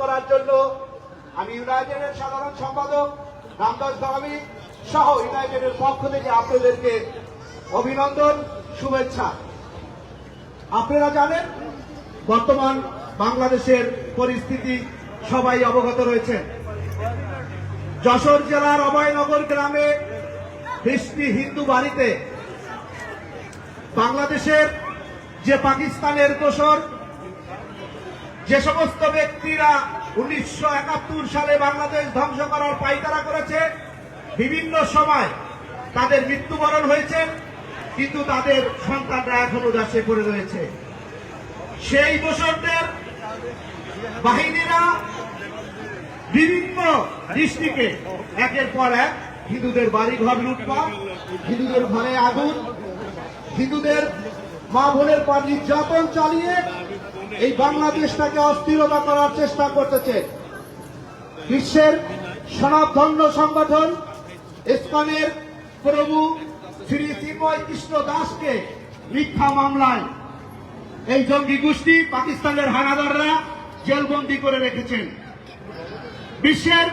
করার জন্য আমি ইউনাইটেডের সাধারণ সম্পাদক রামদাস ধরামি সহ ইউনাইটেডের পক্ষ থেকে আপনাদেরকে অভিনন্দন, শুভেচ্ছা। আপনারা জানেন, বর্তমান বাংলাদেশের পরিস্থিতি সবাই অবগত রয়েছেন। যশোর জেলার অভয়নগর গ্রামে বৃষ্টি হিন্দু বাড়িতে বাংলাদেশের যে পাকিস্তানের দোসর যে সমস্ত ব্যক্তিরা উনিশশো একাত্তর সালে বাংলাদেশ ধ্বংস করার পাইতারা করেছে, বিভিন্ন সময় তাদের মৃত্যুবরণ হয়েছে, কিন্তু তাদের সন্তানরা এখনও দেশে পড়ে রয়েছে। সেই দোসরদের বাহিনীরা বিভিন্ন ডিস্ট্রিক্টে একের পর এক হিন্দুদের বাড়ি ঘর লুটপাট, হিন্দুদের ঘরে আগুন, হিন্দুদের মা বোনের পর নির্যাতন চালিয়ে এই বাংলাদেশটাকে অস্থিরতা করার চেষ্টা করতেছে। বিশ্বের সনাতন্য সংগঠন ইসকনের প্রভু শ্রী শ্রীময় কৃষ্ণ দাসকে মিথ্যা মামলায় এই জঙ্গি গোষ্ঠী পাকিস্তানের হানাদাররা জেলবন্দি করে রেখেছেন। বিশ্বের